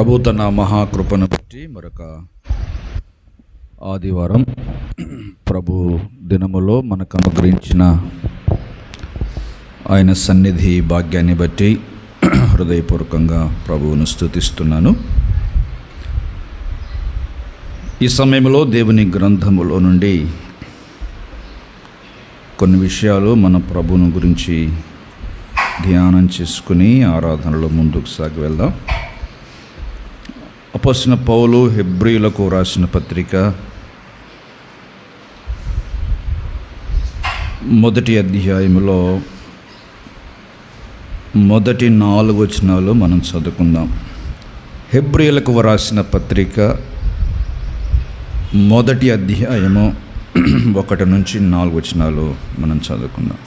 ప్రభు తన మహాకృపను బట్టి మరొక ఆదివారం ప్రభు దినములో మనకు అనుగ్రహించిన ఆయన సన్నిధి భాగ్యాన్ని బట్టి హృదయపూర్వకంగా ప్రభువును స్తుతిస్తున్నాను. ఈ సమయంలో దేవుని గ్రంథములో నుండి కొన్ని విషయాలు మన ప్రభువును గురించి ధ్యానం చేసుకుని ఆరాధనలో ముందుకు సాగి వెళ్దాం. అపోసిన పౌలు హెబ్రిలకు రాసిన పత్రిక మొదటి అధ్యాయంలో మొదటి నాలుగు వచనాలు మనం చదువుకుందాం. హెబ్రియలకు రాసిన పత్రిక మొదటి అధ్యాయము ఒకటి నుంచి నాలుగు వచనాలు మనం చదువుకుందాం.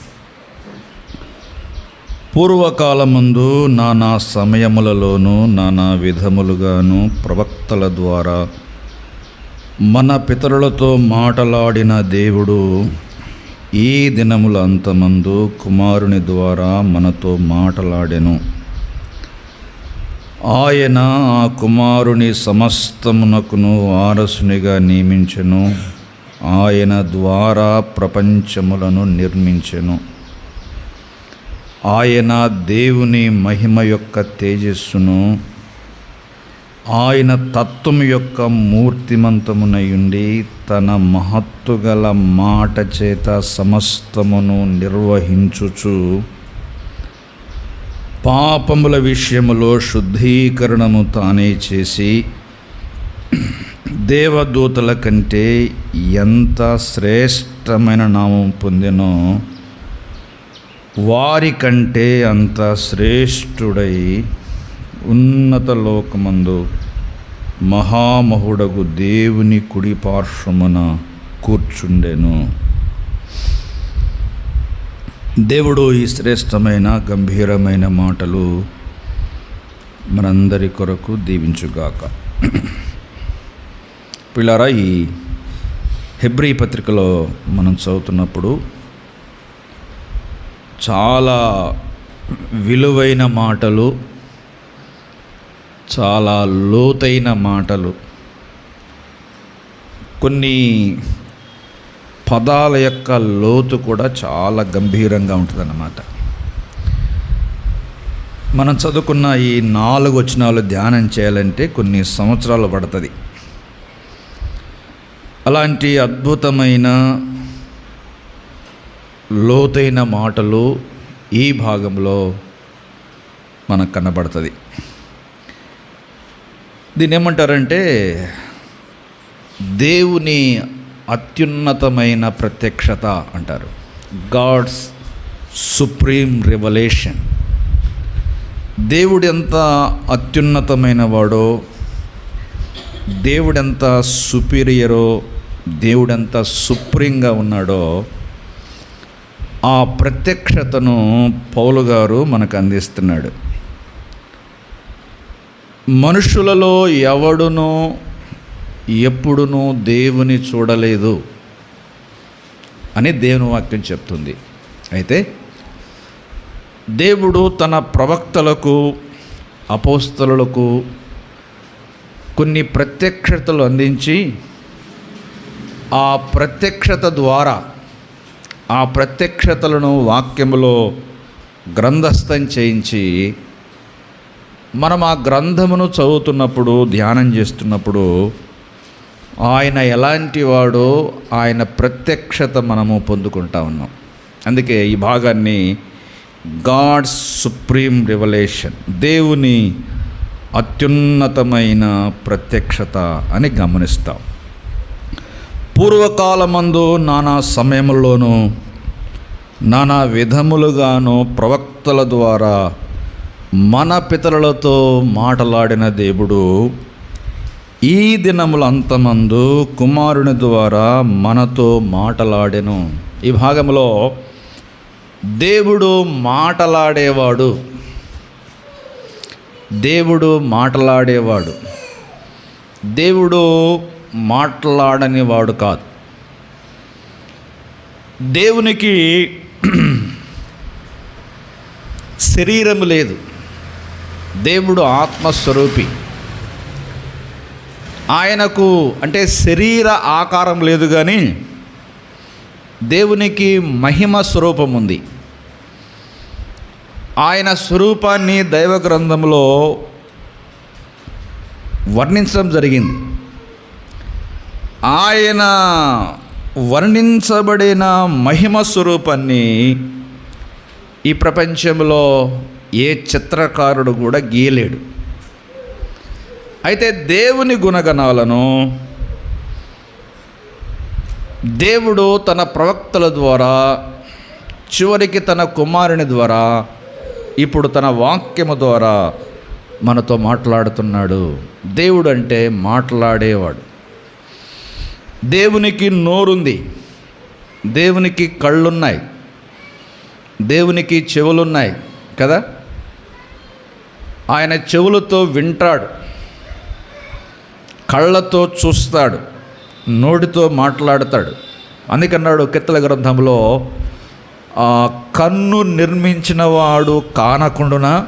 పూర్వకాలమందు నానా సమయములలోనూ నానా విధములుగాను ప్రవక్తల ద్వారా మన పితరులతో మాటలాడిన దేవుడు ఈ దినముల అంతమందు కుమారుని ద్వారా మనతో మాటలాడెను. ఆయన ఆ కుమారుని సమస్తమునకును వారసునిగా నియమించెను. ఆయన ద్వారా ప్రపంచములను నిర్మించెను. ఆయన దేవుని మహిమ యొక్క తేజస్సును ఆయన తత్వం యొక్క మూర్తిమంతమునయుండి తన మహత్తుగల మాట చేత సమస్తమును నిర్వహించుచు పాపముల విషయములో శుద్ధీకరణము తానే చేసి దేవదూతల కంటే ఎంత శ్రేష్టమైన నామం పొందినో వారికంటే అంత శ్రేష్ఠుడై ఉన్నత లోకమందు మహామహుడగు దేవుని కుడి పార్శ్వమున కూర్చుండెను. దేవుడు ఈ శ్రేష్టమైన గంభీరమైన మాటలు మనందరి కొరకు దీవించుగాక. పిల్లరా ఈ హెబ్రీ పత్రికలో మనం చదువుతున్నప్పుడు చాలా విలువైన మాటలు చాలా లోతైన మాటలు. కొన్ని పదాల యొక్క లోతు కూడా చాలా గంభీరంగా ఉంటుందన్నమాట. మనం చదువుకున్న ఈ నాలుగు వచనాలు ధ్యానం చేయాలంటే కొన్ని సంవత్సరాలు పడుతుంది. అలాంటి అద్భుతమైన లోతైన మాటలు ఈ భాగంలో మనకు కనబడుతుంది. దీన్ని ఏమంటారంటే దేవుని అత్యున్నతమైన ప్రత్యక్షత అంటారు. గాడ్స్ సుప్రీం రెవల్యూషన్ దేవుడు ఎంత అత్యున్నతమైన వాడో దేవుడెంత సుపీరియరో దేవుడెంత సుప్రీంగా ఉన్నాడో ఆ ప్రత్యక్షతను పౌలు గారు మనకు అందిస్తున్నాడు. మనుషులలో ఎవడునూ ఎప్పుడునూ దేవుని చూడలేదు అని దేవుని వాక్యం చెప్తుంది. అయితే దేవుడు తన ప్రవక్తలకు అపోస్తలకు కొన్ని ప్రత్యక్షతలు అందించి ఆ ప్రత్యక్షత ద్వారా ఆ ప్రత్యక్షతలను వాక్యములో గ్రంథస్థం చేయించి మనం ఆ గ్రంథమును చదువుతున్నప్పుడు ధ్యానం చేస్తున్నప్పుడు ఆయన ఎలాంటి వాడో ఆయన ప్రత్యక్షత మనము పొందుకుంటా ఉన్నాం. అందుకే ఈ భాగాన్ని గాడ్స్ సుప్రీం రివలేషన్ దేవుని అత్యున్నతమైన ప్రత్యక్షత అని గమనిస్తాం. పూర్వకాలమందు నానా సమయంలోనూ నానా విధములుగాను ప్రవక్తల ద్వారా మన పితరులతో మాటలాడిన దేవుడు ఈ దినముల అంతమందు కుమారుని ద్వారా మనతో మాటలాడెను. ఈ భాగంలో దేవుడు మాటలాడేవాడు. దేవుడు మాటలాడేవాడు. దేవుడు మాట్లాడని వాడు కాదు. దేవునికి శరీరము లేదు. దేవుడు ఆత్మస్వరూపి. ఆయనకు అంటే శరీర ఆకారం లేదు కానీ దేవునికి మహిమ స్వరూపం ఉంది. ఆయన స్వరూపాన్ని దైవ గ్రంథంలో వర్ణించడం జరిగింది. ఆయన వర్ణించబడిన మహిమ స్వరూపాన్ని ఈ ప్రపంచంలో ఏ చిత్రకారుడు కూడా గీయలేడు. అయితే దేవుని గుణగణాలను దేవుడు తన ప్రవక్తల ద్వారా చివరికి తన కుమారుని ద్వారా ఇప్పుడు తన వాక్యము ద్వారా మనతో మాట్లాడుతున్నాడు. దేవుడు అంటే మాట్లాడేవాడు. దేవునికి నోరుంది. దేవునికి కళ్ళున్నాయి. దేవునికి చెవులున్నాయి కదా? ఆయన చెవులతో వింటాడు. కళ్ళతో చూస్తాడు. నోటితో మాట్లాడతాడు. అందుకన్నాడు కిత్తల గ్రంథంలో కన్ను కన్ను నిర్మించినవాడు కానకుండునా?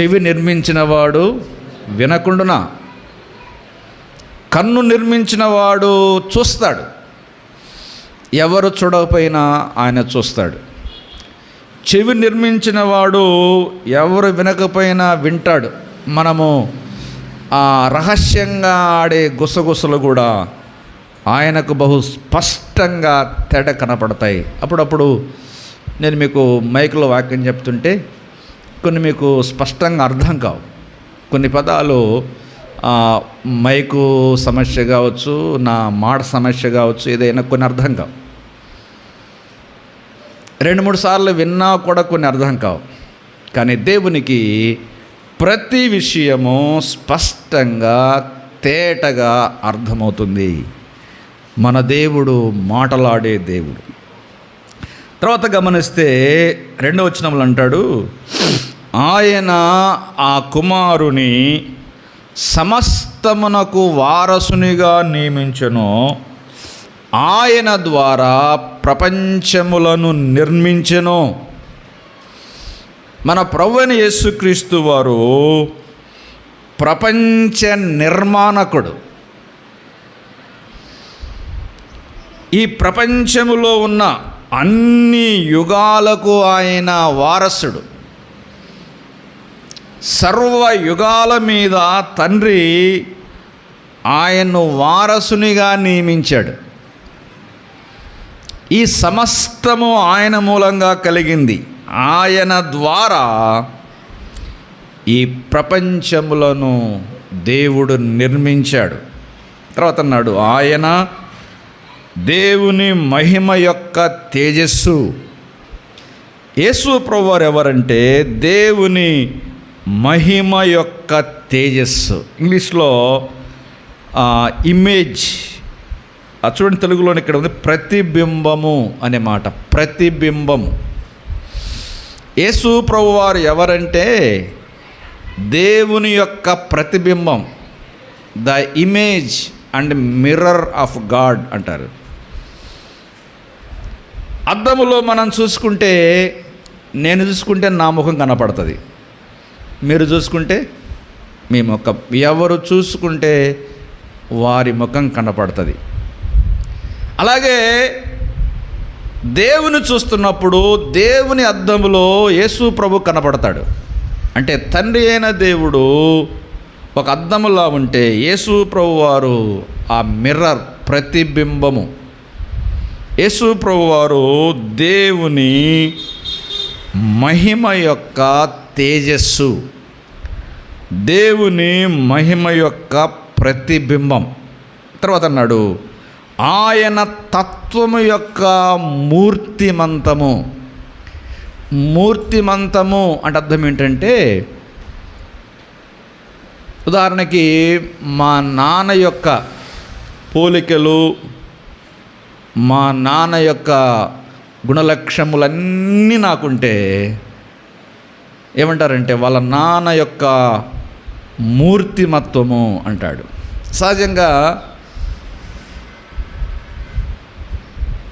చెవి నిర్మించినవాడు వినకుండునా? కన్ను నిర్మించినవాడు చూస్తాడు. ఎవరు చూడకపోయినా ఆయన చూస్తాడు. చెవి నిర్మించిన వాడు ఎవరు వినకపోయినా వింటాడు. మనము ఆ రహస్యంగా ఆడే గుసగుసలు కూడా ఆయనకు బహు స్పష్టంగా తేడా కనపడతాయి. అప్పుడప్పుడు నేను మీకు మైక్లో వాక్యం చెప్తుంటే కొన్ని మీకు స్పష్టంగా అర్థం కావు. కొన్ని పదాలు మైకు సమస్య కావచ్చు నా మాట సమస్య కావచ్చు ఏదైనా కొన్ని అర్థం కావు. రెండు మూడు సార్లు విన్నా కూడా కొన్ని అర్థం కావు. కానీ దేవునికి ప్రతి విషయము స్పష్టంగా తేటగా అర్థమవుతుంది. మన దేవుడు మాటలాడే దేవుడు. తర్వాత గమనిస్తే రెండవ వచనంలో అంటాడు ఆయన ఆ కుమారుని సమస్తమునకు వారసునిగా నియమించను. ఆయన ద్వారా ప్రపంచములను నిర్మించెను. మన ప్రవ్వన యేసుక్రీస్తు వారు ప్రపంచ నిర్మాణకుడు. ఈ ప్రపంచములో ఉన్న అన్ని యుగాలకు ఆయన వారసుడు. సర్వ యుగాల మీద తండ్రి ఆయన్ను వారసునిగా నియమించాడు. ఈ సమస్తము ఆయన మూలంగా కలిగింది. ఆయన ద్వారా ఈ ప్రపంచములను దేవుడు నిర్మించాడు. తర్వాత అన్నాడు ఆయన దేవుని మహిమ యొక్క తేజస్సు. యేసు ప్రభువారు ఎవరంటే దేవుని మహిమ యొక్క తేజస్సు. ఇంగ్లీష్లో ఇమేజ్. ఆ చూడండి తెలుగులోని ఇక్కడ ఉంది ప్రతిబింబము అనే మాట. ప్రతిబింబం యేసు ప్రభువారు ఎవరంటే దేవుని యొక్క ప్రతిబింబం. The image and mirror of God అంటారు. అద్దములో మనం చూసుకుంటే నేను చూసుకుంటే నా ముఖం కనపడుతుంది. మీరు చూసుకుంటే మీ ముఖం. ఎవరు చూసుకుంటే వారి ముఖం కనపడుతుంది. అలాగే దేవుని చూస్తున్నప్పుడు దేవుని అద్దములో యేసు ప్రభు కనపడతాడు. అంటే తండ్రి అయిన దేవుడు ఒక అద్దములా ఉంటే యేసు ప్రభు వారు ఆ మిర్రర్ ప్రతిబింబము. యేసు ప్రభు వారు దేవుని మహిమ యొక్క తేజస్సు. దేవుని మహిమ యొక్క ప్రతిబింబం. తర్వాత అన్నాడు ఆయన తత్వము యొక్క మూర్తిమంతము. మూర్తిమంతము అంటే అర్థం ఏంటంటే ఉదాహరణకి మా నాన్న యొక్క పోలికలు మా నాన్న యొక్క గుణలక్ష్యములన్నీ నాకుంటే ఏమంటారంటే వాళ్ళ నాన్న యొక్క మూర్తిమత్వము అంటాడు. సహజంగా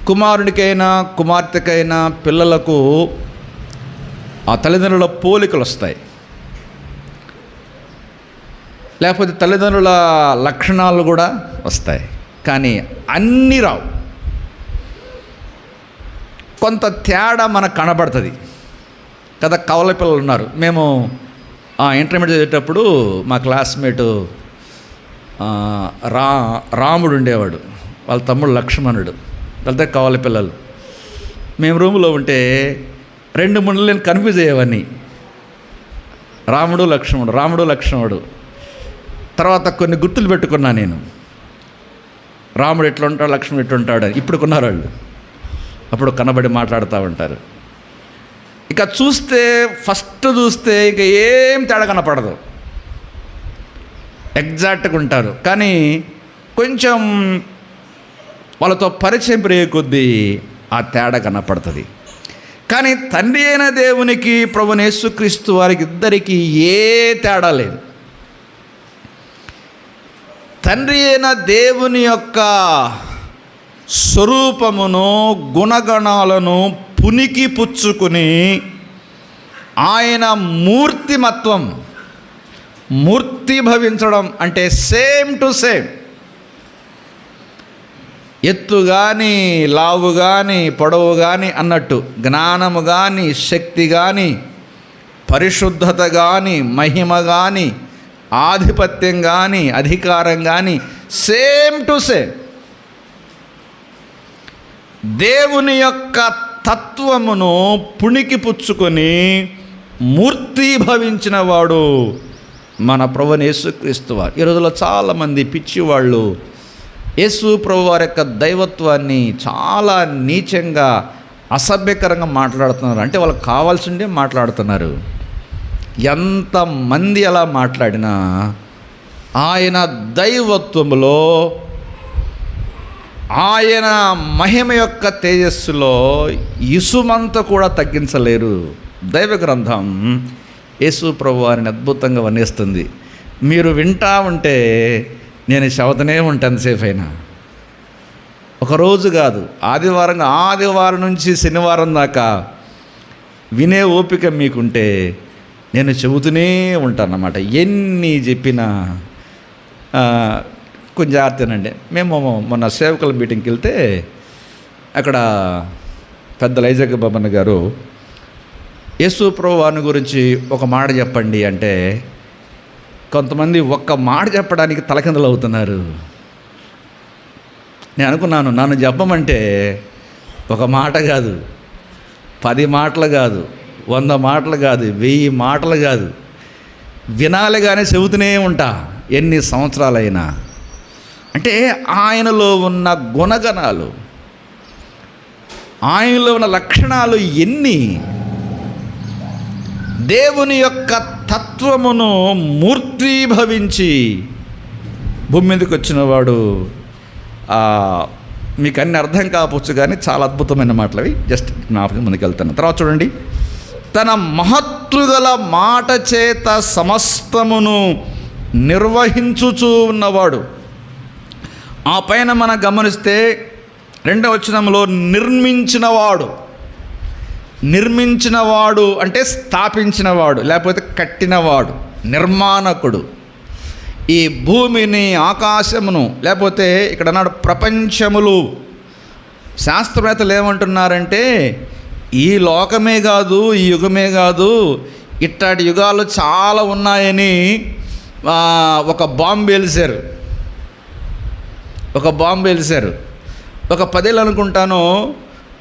కుమారునికైనా కుమార్తెకైనా పిల్లలకు ఆ తల్లిదండ్రుల పోలికలు వస్తాయి. లేకపోతే తల్లిదండ్రుల లక్షణాలు కూడా వస్తాయి. కానీ అన్నీ రావు. కొంత తేడా మనకు కనబడుతుంది. కదా కవల పిల్లలు ఉన్నారు. మేము ఆ, ఇంటర్మీడియట్ చదివేటప్పుడు మా క్లాస్మేటు రా రాముడు ఉండేవాడు. వాళ్ళ తమ్ముడు లక్ష్మణుడు. వాళ్ళతో కావాలి పిల్లలు. మేము రూమ్లో ఉంటే రెండు ముండలు నేను కన్ఫ్యూజ్ అయ్యేవాడిని రాముడు లక్ష్మణుడు రాముడు లక్ష్మణుడు. తర్వాత కొన్ని గుర్తులు పెట్టుకున్నా నేను. రాముడు ఎట్లా ఉంటాడు లక్ష్మణుడు ఎట్లా ఉంటాడు అని. ఇప్పుడు కొన్నారు వాళ్ళు. అప్పుడు కనబడి మాట్లాడుతూ ఉంటారు. ఇక చూస్తే ఫస్ట్ చూస్తే ఇక ఏం తేడా కనపడదు. ఎగ్జాక్ట్గా ఉంటారు. కానీ కొంచెం వాళ్ళతో పరిచయం పెరిగే కొద్దీ ఆ తేడా కనపడుతుంది. కానీ తండ్రి అయిన దేవునికి ప్రభునేసుక్రీస్తు వారికి ఇద్దరికి ఏ తేడా లేదు. తండ్రి అయిన దేవుని యొక్క స్వరూపమును గుణగణాలను పునికి పుచ్చుకుని ఆయన మూర్తిమత్వం మూర్తి భవించడం అంటే సేమ్ టు సేమ్ ఎత్తు కానీ లావు కానీ పొడవు కానీ అన్నట్టు జ్ఞానము కానీ శక్తి కానీ పరిశుద్ధత కానీ మహిమ కానీ ఆధిపత్యం కానీ అధికారం కానీ సేమ్ టు సేమ్. దేవుని యొక్క తత్వమును పుణికి పుచ్చుకొని మూర్తీభవించిన వాడు మన ప్రభుని యేసుక్రీస్తు వారు. ఈ రోజుల్లో చాలామంది పిచ్చివాళ్ళు యేసు ప్రభు వారి యొక్క దైవత్వాన్ని చాలా నీచంగా అసభ్యకరంగా మాట్లాడుతున్నారు. అంటే వాళ్ళకి కావాల్సిందే మాట్లాడుతున్నారు. ఎంతమంది అలా మాట్లాడినా ఆయన దైవత్వములో ఆయన మహిమ యొక్క తేజస్సులో ఇసుమంతా కూడా తగ్గించలేరు. దైవ గ్రంథం యేసు ప్రభు వారిని అద్భుతంగా వర్ణిస్తుంది. మీరు వింటా ఉంటే నేను చదువుతూనే ఉంటాను సేఫ్ అయినా ఒకరోజు కాదు ఆదివారం ఆదివారం నుంచి శనివారం దాకా వినే ఓపిక మీకుంటే నేను చెబుతూనే ఉంటాను అన్నమాట ఎన్ని చెప్పినా కొంచెం జాగ్రత్తనండి. మేము మొన్న సేవకుల మీటింగ్కి వెళ్తే అక్కడ పెద్ద లైజక్ బాబన్న గారు యేసు ప్రభువాని గురించి ఒక మాట చెప్పండి అంటే కొంతమంది ఒక్క మాట చెప్పడానికి తలకిందలు అవుతున్నారు. నేను అనుకున్నాను నన్ను చెప్పమంటే ఒక మాట కాదు పది మాటలు కాదు వంద మాటలు కాదు వెయ్యి మాటలు కాదు. వినాలి కానీ చెబుతూనే ఉంటా ఎన్ని సంవత్సరాలైనా. అంటే ఆయనలో ఉన్న గుణగణాలు ఆయనలో ఉన్న లక్షణాలు ఎన్ని దేవుని యొక్క తత్వమును మూర్తీభవించి భూమి మీదకి వచ్చినవాడు మీకు అన్ని అర్థం కావచ్చు కానీ చాలా అద్భుతమైన మాటలు అవి జస్ట్ జ్ఞాపకం ముందుకెళ్తాను. తర్వాత చూడండి. తన మహత్తుగల మాట చేత సమస్తమును నిర్వహించుచూ ఉన్నవాడు. ఆ పైన మనం గమనిస్తే రెండవ వచనంలో నిర్మించినవాడు. నిర్మించినవాడు అంటే స్థాపించినవాడు లేకపోతే కట్టినవాడు నిర్మాణకుడు. ఈ భూమిని ఆకాశమును లేకపోతే ఇక్కడ నాడు ప్రపంచములు. శాస్త్రవేత్తలు ఏమంటున్నారంటే ఈ లోకమే కాదు ఈ యుగమే కాదు ఇట్లాంటి యుగాలు చాలా ఉన్నాయని ఒక బాంబు వెలిసారు ఒక బాంబు వెలిసారు ఒక పదేళ్ళు అనుకుంటాను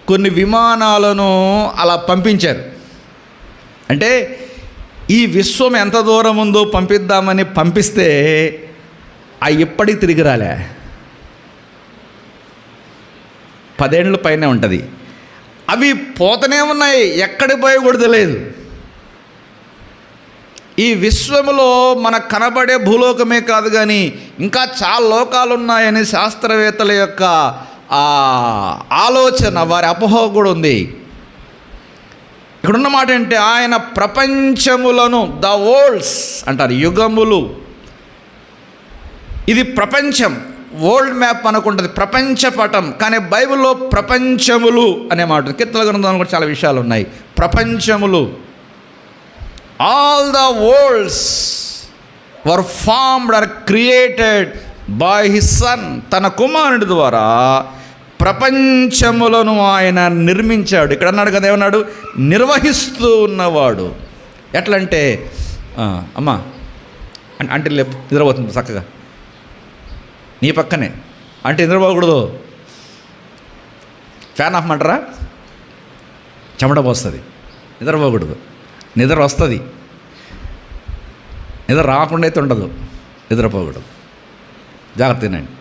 కొన్ని విమానాలను అలా పంపించారు. అంటే ఈ విశ్వం ఎంత దూరం ఉందో పంపిద్దామని పంపిస్తే ఆ ఎప్పటికి తిరిగి రాలే. పదేళ్ళ పైనే ఉంటుంది. అవి పోతూనే ఉన్నాయి ఎక్కడి పోయి కూడా తెలియదు. ఈ విశ్వంలో మనకు కనబడే భూలోకమే కాదు కానీ ఇంకా చాలా లోకాలు ఉన్నాయని శాస్త్రవేత్తల యొక్క ఆ ఆలోచన వారి అపోహ కూడా ఉంది. ఇక్కడున్న మాట ఏంటంటే ఆయన ప్రపంచములను ద వరల్డ్స్ అంటారు యుగములు. ఇది ప్రపంచం. వరల్డ్ మ్యాప్ అనుకుంటుంది ప్రపంచ పటం. కానీ బైబిల్లో ప్రపంచములు అనే మాట ఉంది. కీర్తన గ్రంథంలో కూడా చాలా విషయాలు ఉన్నాయి. ప్రపంచములు. All the worlds were formed or created by his son తన కుమారుడి ద్వారా ప్రపంచములను ఆయన నిర్మించాడు. ఇక్కడ అన్నాడు కదా ఏమన్నాడు? నిర్వహిస్తూ ఉన్నవాడు. ఎట్లంటే అమ్మా అంటే లేపు నిద్రపోతుంది చక్కగా. నీ పక్కనే. అంటే నిద్రపోకూడదు. ఫ్యాన్ ఆఫ్ మంటరా? చెమట పోస్తుంది. నిద్రపోకూడదు. నిద్ర వస్తుంది. నిద్ర రాకుండా అయితే ఉండదు. నిద్రపోకూడదు. జాగ్రత్త తినండి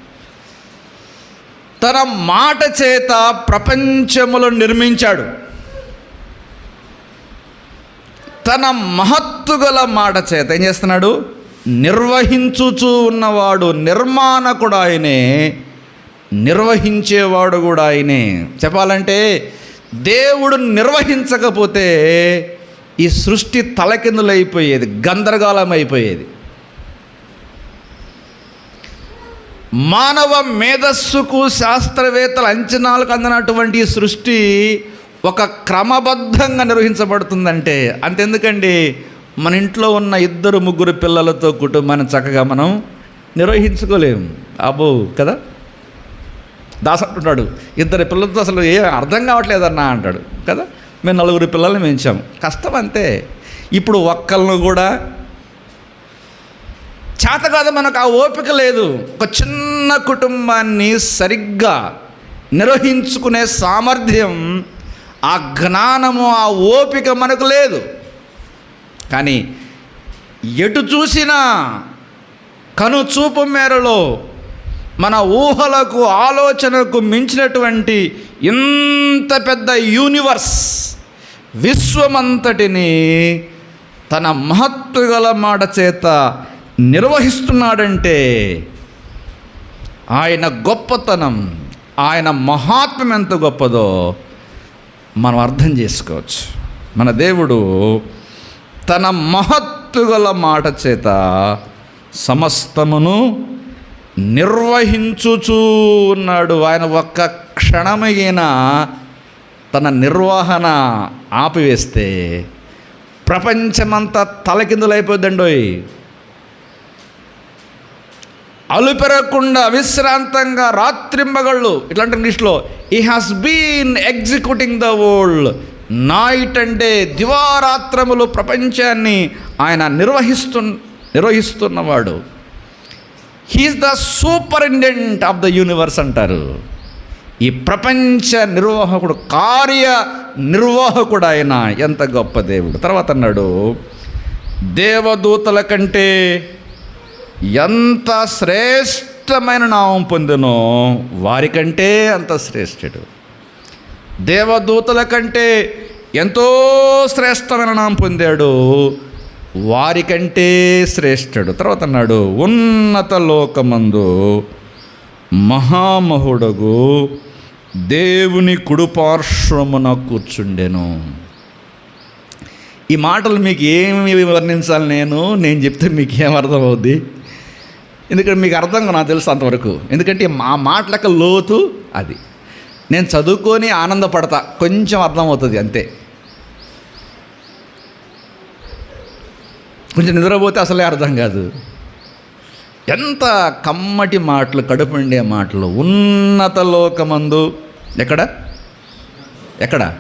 తన మాట చేత ప్రపంచములో నిర్మించాడు. తన మహత్తుగల మాట చేత ఏం చేస్తున్నాడు? నిర్వహించుచూ ఉన్నవాడు నిర్మాణకుడు ఆయనే నిర్వహించేవాడు కూడా ఆయనే. చెప్పాలంటే దేవుడు నిర్వహించకపోతే ఈ సృష్టి తలకిందులైపోయేది గందరగోళం అయిపోయేది. మానవ మేధస్సుకు శాస్త్రవేత్తల అంచనాలకు అందినటువంటి సృష్టి ఒక క్రమబద్ధంగా నిర్వహించబడుతుందంటే అంతెందుకండి? మన ఇంట్లో ఉన్న ఇద్దరు ముగ్గురు పిల్లలతో కుటుంబాన్ని చక్కగా మనం నిర్వహించుకోలేము అబ్బో కదా? దాస్ అంటున్నాడు ఇద్దరు పిల్లలతో అసలు ఏ అర్థం కావట్లేదన్నా అంటాడు కదా? మేము నలుగురు పిల్లల్ని పెంచాము కష్టం అంతే. ఇప్పుడు ఒక్కళ్ళను కూడా చేత కాదు మనకు ఆ ఓపిక లేదు. ఒక చిన్న కుటుంబాన్ని సరిగ్గా నిర్వహించుకునే సామర్థ్యం ఆ జ్ఞానము ఆ ఓపిక మనకు లేదు. కానీ ఎటు చూసినా కను చూపు మేరలో మన ఊహలకు ఆలోచనకు మించినటువంటి ఇంత పెద్ద యూనివర్స్ విశ్వమంతటిని తన మహత్తుగల మాట చేత నిర్వహిస్తున్నాడంటే ఆయన గొప్పతనం ఆయన మహాత్మ్యం ఎంత గొప్పదో మనం అర్థం చేసుకోవచ్చు. మన దేవుడు తన మహత్తుగల మాట చేత సమస్తమును నిర్వహించుచూ ఉన్నాడు. ఆయన ఒక్క క్షణమైన తన నిర్వహణ ఆపివేస్తే ప్రపంచమంతా తలకిందులైపోద్దండోయ్. అలుపెరగకుండా విశ్రాంతంగా రాత్రింబగళ్ళు. ఇట్లాంటి ఇంగ్లీష్లో he has been executing the world night అంటే దివారాత్రములు ప్రపంచాన్ని ఆయన నిర్వహిస్తు నిర్వహిస్తున్నవాడు. He is the superintendent of the universe అంటారు. ఈ ప్రపంచ నిర్వాహకుడు కార్య నిర్వాహకుడు ఆయన. ఎంత గొప్ప దేవుడు. తర్వాత అన్నాడు దేవదూతల కంటే ఎంత శ్రేష్టమైన నామం పొందినో వారికంటే అంత శ్రేష్ఠుడు. దేవదూతల కంటే ఎంతో శ్రేష్టమైన నామం పొందాడు వారికంటే శ్రేష్ఠుడు. తర్వాత అన్నాడు ఉన్నత లోకమందు మహామహుడగు దేవుని కుడుపార్శ్వమున కూర్చుండెను. ఈ మాటలు మీకు ఏమి వర్ణించాలి నేను? నేను చెప్తే మీకు ఏం అర్థమవుద్ది ఎందుకంటే మీకు అర్థం నాకు తెలుసు అంతవరకు. ఎందుకంటే మా మాటలకు లోతు అది. నేను చదువుకొని ఆనందపడతా కొంచెం అర్థమవుతుంది అంతే. కొంచెం నిద్రపోతే అసలే అర్థం కాదు. ఎంత కమ్మటి మాటలు కడుపుండే మాటలు ఉన్నత లోకమందు ఎక్కడ? ఎక్కడ?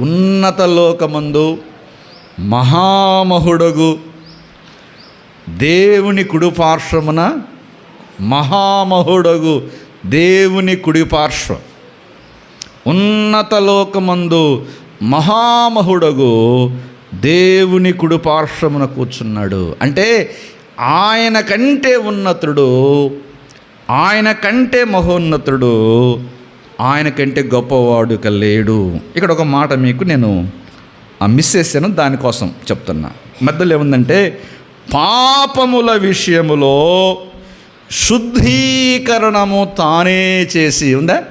ఉన్నత లోకమందు మహామహుడగు దేవుని కుడిపార్శ్వమున మహామహుడగు దేవుని కుడిపార్శ్వం ఉన్నత లోకమందు మహామహుడగు దేవుని కుడిపార్శ్వమున కూర్చున్నాడు. అంటే ఆయన కంటే ఉన్నతుడు ఆయన కంటే మహోన్నతుడు ఆయన కంటే గొప్పవాడు లేడు. ఇక్కడ ఒక మాట మీకు నేను ఆ మిస్ చేశాను దానికోసం చెప్తున్నా. మధ్యలో ఏముందంటే పాపముల విషయములో శుద్ధీకరణము తానే చేసి ఉందా?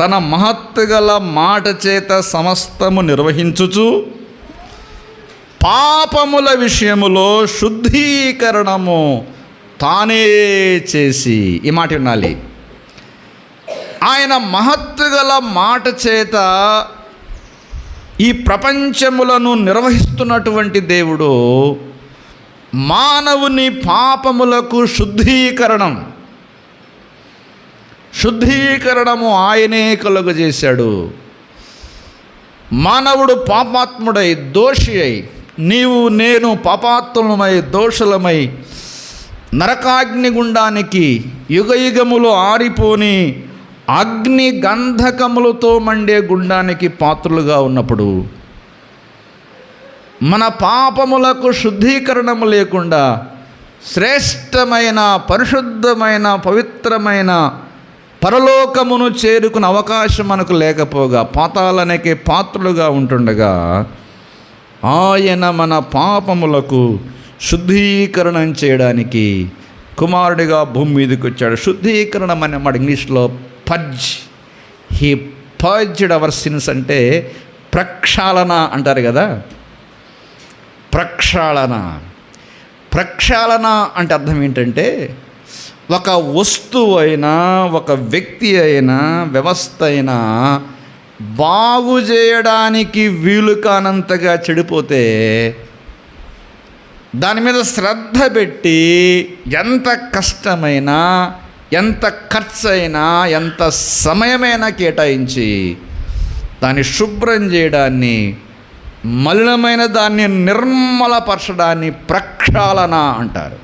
తన మహత్తుగల మాట చేత సమస్తము నిర్వహించుచు పాపముల విషయములో శుద్ధీకరణము తానే చేసి ఈ మాట వినాలి. ఆయన మహత్తుగల మాట చేత ఈ ప్రపంచములను నిర్వహిస్తున్నటువంటి దేవుడు మానవుని పాపములకు శుద్ధీకరణం. శుద్ధీకరణము ఆయనే కలుగజేశాడు. మానవుడు పాపాత్ముడై దోషి అయి నీవు నేను పాపాత్ములమై దోషులమై నరకాగ్ని గుండానికి యుగయుగములు ఆరిపోని అగ్ని గంధకములతో మండే గుండానికి పాత్రులుగా ఉన్నప్పుడు మన పాపములకు శుద్ధీకరణము లేకుండా శ్రేష్టమైన పరిశుద్ధమైన పవిత్రమైన పరలోకమును చేరుకునే అవకాశం మనకు లేకపోగా పాతాలనికి పాత్రులుగా ఉంటుండగా ఆయన మన పాపములకు శుద్ధీకరణం చేయడానికి కుమారుడిగా భూమి మీదకి వచ్చాడు. శుద్ధీకరణం అనే మాట ఇంగ్లీష్లో purge he purged our sins అంటే ప్రక్షాళన అంటారు కదా. ప్రక్షాళన. ప్రక్షాళన అంటే అర్థం ఏంటంటే ఒక వస్తువు అయినా ఒక వ్యక్తి అయినా వ్యవస్థ అయినా బాగు చేయడానికి వీలు కానంతగా చెడిపోతే దాని మీద శ్రద్ధ పెట్టి ఎంత కష్టమైనా ఎంత ఖర్చు అయినా ఎంత సమయమైనా కేటాయించి దాన్ని శుభ్రం చేయడాన్ని మలినమైన దాన్ని నిర్మలపరచడాన్ని ప్రక్షాళన అంటారు.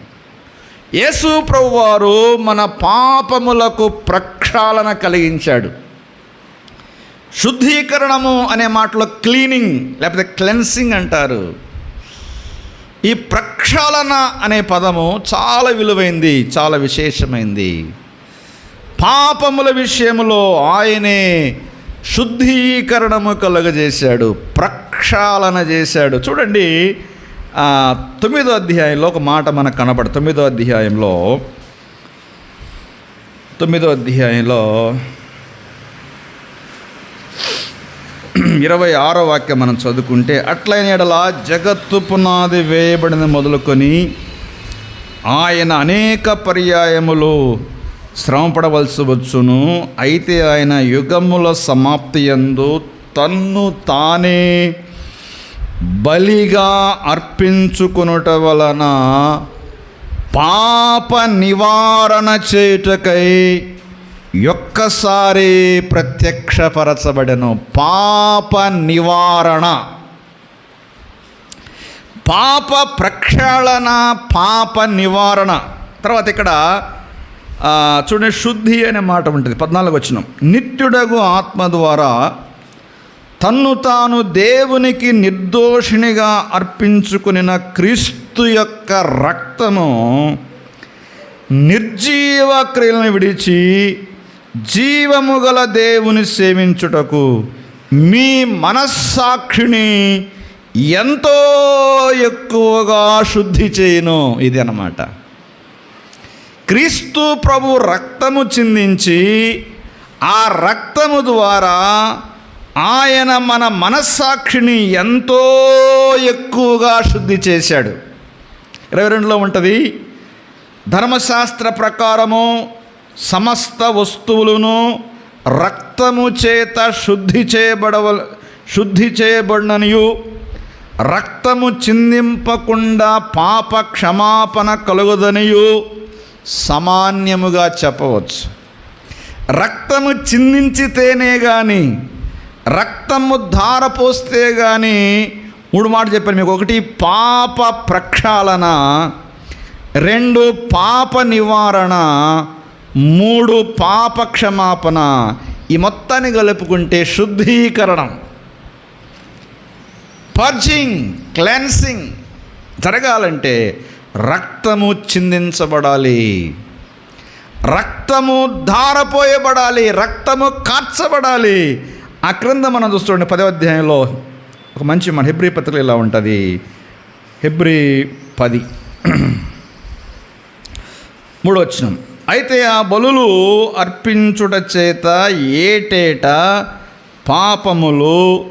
యేసు ప్రభువారు మన పాపములకు ప్రక్షాళన కలిగించాడు. శుద్ధీకరణము అనే మాటలో క్లీనింగ్ లేకపోతే క్లెన్సింగ్ అంటారు. ఈ ప్రక్షాళన అనే పదము చాలా విలువైంది చాలా విశేషమైంది. పాపముల విషయములో ఆయనే శుద్ధీకరణము కలుగజేశాడు ప్రక్షాళన చేశాడు. చూడండి తొమ్మిదో అధ్యాయంలో ఒక మాట మనకు కనబడు తొమ్మిదో అధ్యాయంలో తొమ్మిదో అధ్యాయంలో ఇరవై ఆరో వాక్యం మనం చదువుకుంటే అట్లైన ఎడల జగత్తు పునాది వేయబడిన మొదలుకొని ఆయన అనేక పర్యాయములు శ్రమపడవలసి వచ్చును అయితే ఆయన యుగముల సమాప్తి యందు తన్ను తానే బలిగా అర్పించుకొనుట వలన పాప నివారణ చేయుటకై ఒక్కసారి ప్రత్యక్షపరచబడెను. పాప నివారణ. పాప ప్రక్షాళన పాప నివారణ. తర్వాత ఇక్కడ చూడండి శుద్ధి అనే మాట ఉంటుంది. పద్నాలుగు వచ్చిన నిత్యుడగు ఆత్మ ద్వారా తన్ను తాను దేవునికి నిర్దోషినిగా అర్పించుకునిన క్రీస్తు యొక్క రక్తము నిర్జీవ క్రియలను విడిచి జీవము గల దేవుని సేవించుటకు మీ మనస్సాక్షిని ఎంతో ఎక్కువగా శుద్ధి చేయను. ఇది అన్నమాట. క్రీస్తు ప్రభు రక్తము చిందించి ఆ రక్తము ద్వారా ఆయన మన మనస్సాక్షిని ఎంతో ఎక్కువగా శుద్ధి చేశాడు. ఇరవై రెండులో ఉంటుంది ధర్మశాస్త్ర ప్రకారము సమస్త వస్తువులను రక్తము చేత శుద్ధి చేయబడవ శుద్ధి చేయబడిననియు రక్తము చిందింపకుండా పాప క్షమాపణ కలుగుదనియు సామాన్యముగా చెప్పవచ్చు. రక్తము చిందించితేనే కానీ రక్తము ధారపోస్తే కానీ మూడు మాటలు చెప్పాను మీకు. ఒకటి పాప ప్రక్షాళన రెండు పాప నివారణ మూడు పాప క్షమాపణ. ఈ మొత్తాన్ని కలుపుకుంటే శుద్ధీకరణం. పర్జింగ్ క్లెన్సింగ్ జరగాలంటే రక్తము చిందించబడాలి. రక్తము ధారపోయబడాలి. రక్తము కార్చబడాలి. ఆ క్రింద మనం చూస్తుండే పదవ అధ్యాయంలో ఒక మంచి మన హెబ్రి పత్రిక ఇలా ఉంటుంది. హెబ్రి పది. మూడవచనం అయితే ఆ బలులు అర్పించుట చేత ఏటేటా పాపములు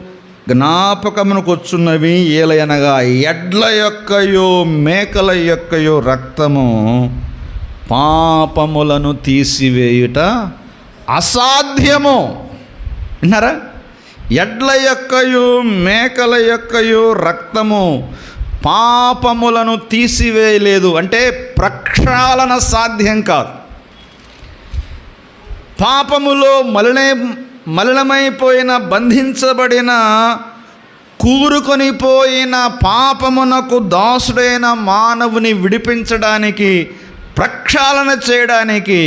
జ్ఞాపకమునకొచ్చున్నవి ఏలయనగా ఎడ్ల యొక్కయో మేకల యొక్కయో రక్తము పాపములను తీసివేయుట అసాధ్యము. విన్నారా? ఎడ్ల యొక్కయు మేకల యొక్కయు రక్తము పాపములను తీసివేయలేదు. అంటే ప్రక్షాళన సాధ్యం కాదు. పాపములో మలినే మలినమైపోయిన బంధించబడిన కూరుకొని పోయిన పాపమునకు దాసుడైన మానవుని విడిపించడానికి ప్రక్షాళన చేయడానికి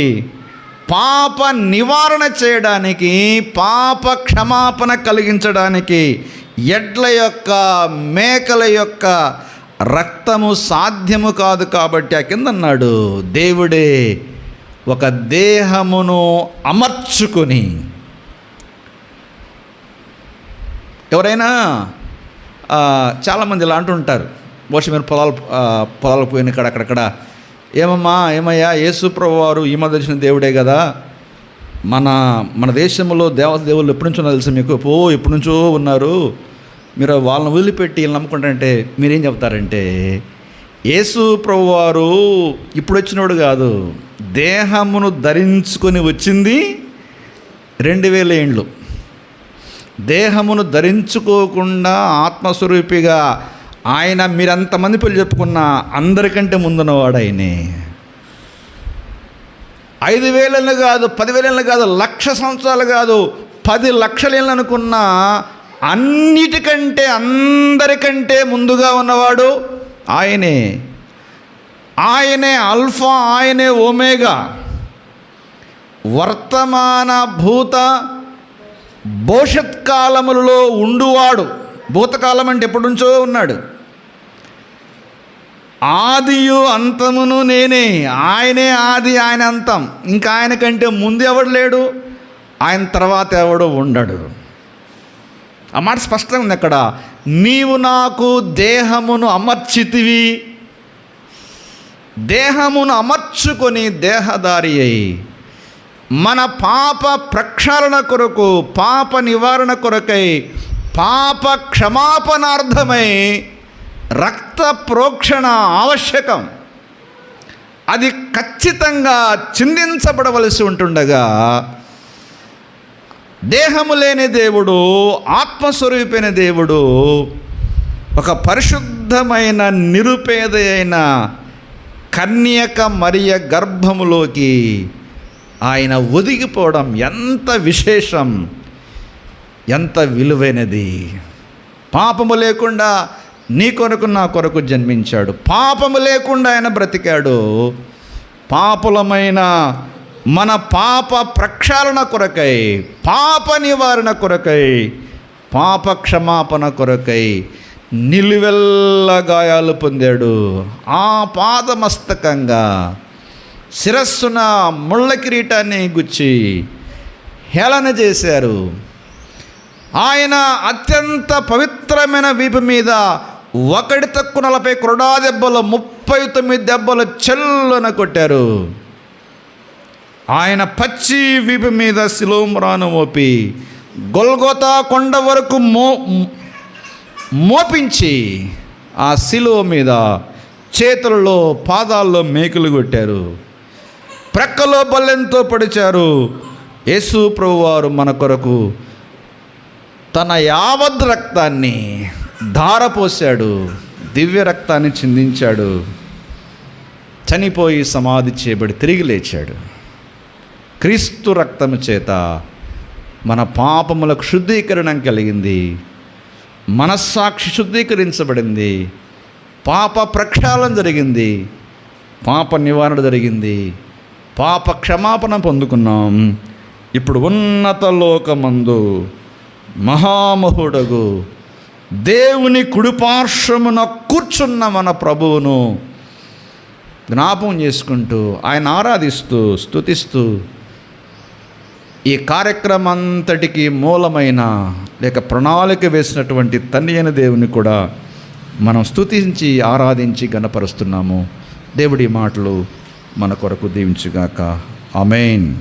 పాప నివారణ చేయడానికి పాప క్షమాపణ కలిగించడానికి ఎడ్ల యొక్క మేకల యొక్క రక్తము సాధ్యము కాదు కాబట్టి ఆ కింద అన్నాడు దేవుడే ఒక దేహమును అమర్చుకొని ఎవరైనా చాలామంది ఇలా అంటుంటారు బహుశా మీరు పొలాలు ఆ, పోయిన ఇక్కడ అక్కడక్కడ ఏమమ్మా ఏమయ్యా యేసుప్రభు వారు ఈ మధ్య వచ్చిన దేవుడే కదా. మన మన దేశంలో దేవత దేవుళ్ళు ఎప్పటి నుంచో తెలుసు మీకు? పో ఎప్పటి నుంచో ఉన్నారు. మీరు వాళ్ళని వదిలిపెట్టి వీళ్ళని నమ్ముకుంటారంటే మీరేం చెప్తారంటే యేసు ప్రభు వారు ఇప్పుడు వచ్చినోడు కాదు. దేహమును ధరించుకొని వచ్చింది రెండు వేల ఏండ్లు దేహమును ధరించుకోకుండా ఆత్మస్వరూపిగా ఆయన మీరంతమంది పెళ్ళి చెప్పుకున్న అందరికంటే ముందున్నవాడు ఆయనే ఐదు వేలను కాదు పదివేలను కాదు లక్ష సంవత్సరాలు కాదు పది లక్షలేళ్ళు అనుకున్న అన్నిటికంటే అందరికంటే ముందుగా ఉన్నవాడు ఆయనే. ఆయనే అల్ఫా ఆయనే ఓమేగా వర్తమాన భూత భవిష్యత్ కాలములలో ఉండువాడు. భూతకాలం అంటే ఎప్పటి నుంచో ఉన్నాడు. ఆదియు అంతమును నేనే. ఆయనే ఆది ఆయన అంతం. ఇంకా ఆయన కంటే ముందు ఎవడు లేడు? ఆయన తర్వాత ఎవడు ఉండడు. ఆ మాట స్పష్టంగా ఉంది అక్కడ. నీవు నాకు దేహమును అమర్చితివి. దేహమును అమర్చుకొని దేహదారి అయి మన పాప ప్రక్షాళన కొరకు పాప నివారణ కొరకై పాప క్షమాపణార్థమై రక్త ప్రోక్షణ ఆవశ్యకం. అది ఖచ్చితంగా చిందించబడవలసి ఉంటుండగా దేహము లేని దేవుడు ఆత్మస్వరూపైన దేవుడు ఒక పరిశుద్ధమైన నిరుపేద అయిన కన్యక మరియ గర్భములోకి ఆయన ఒదిగిపోవడం ఎంత విశేషం ఎంత విలువైనది. పాపము లేకుండా నీ కొరకు నా కొరకు జన్మించాడు. పాపము లేకుండా ఆయన బ్రతికాడు. పాపులమైన మన పాప ప్రక్షాళన కొరకై పాప నివారణ కొరకై పాప క్షమాపణ కొరకై నిలువెల్ల గాయాలు పొందాడు. ఆ పాదమస్తకంగా శిరస్సున ముళ్ళ కిరీటాన్ని గుచ్చి హేళన చేశారు. ఆయన అత్యంత పవిత్రమైన వీపు మీద ఒకటి తక్కువ నలభై క్రొడా దెబ్బలు ముప్పై తొమ్మిది దెబ్బలు చెల్లున కొట్టారు. ఆయన పచ్చి వీపు మీద శిలోమ్రాను మోపి గొల్గోతా కొండ వరకు మో మోపించి ఆ శిలువ మీద చేతులలో పాదాల్లో మేకులు కొట్టారు. ప్రక్కలో బల్లెంతో పడిచారు. యేసు ప్రభువారు మన కొరకు తన యావద్ రక్తాన్ని ధారపోశాడు దివ్య రక్తాన్ని చిందించాడు చనిపోయి సమాధి చేయబడి తిరిగి లేచాడు. క్రీస్తు రక్తము చేత మన పాపములకు శుద్ధీకరణం కలిగింది మనస్సాక్షి శుద్ధీకరించబడింది పాప ప్రక్షాళన జరిగింది పాప నివారణ జరిగింది. పాప క్షమాపణ పొందుకున్నాం. ఇప్పుడు ఉన్నత లోకమందు మహామహుడగు దేవుని కుడిపార్శ్వమున కూర్చున్న మన ప్రభువును జ్ఞాపం చేసుకుంటూ ఆయన ఆరాధిస్తూ స్థుతిస్తూ ఈ కార్యక్రమంతటికి మూలమైన లేక ప్రణాళిక వేసినటువంటి తండ్రి అయిన దేవుని కూడా మనం స్తుతించి ఆరాధించి గణపరుస్తున్నాము. దేవుడి మాటలు మన కొరకు దీవించుగాక. అమెయిన్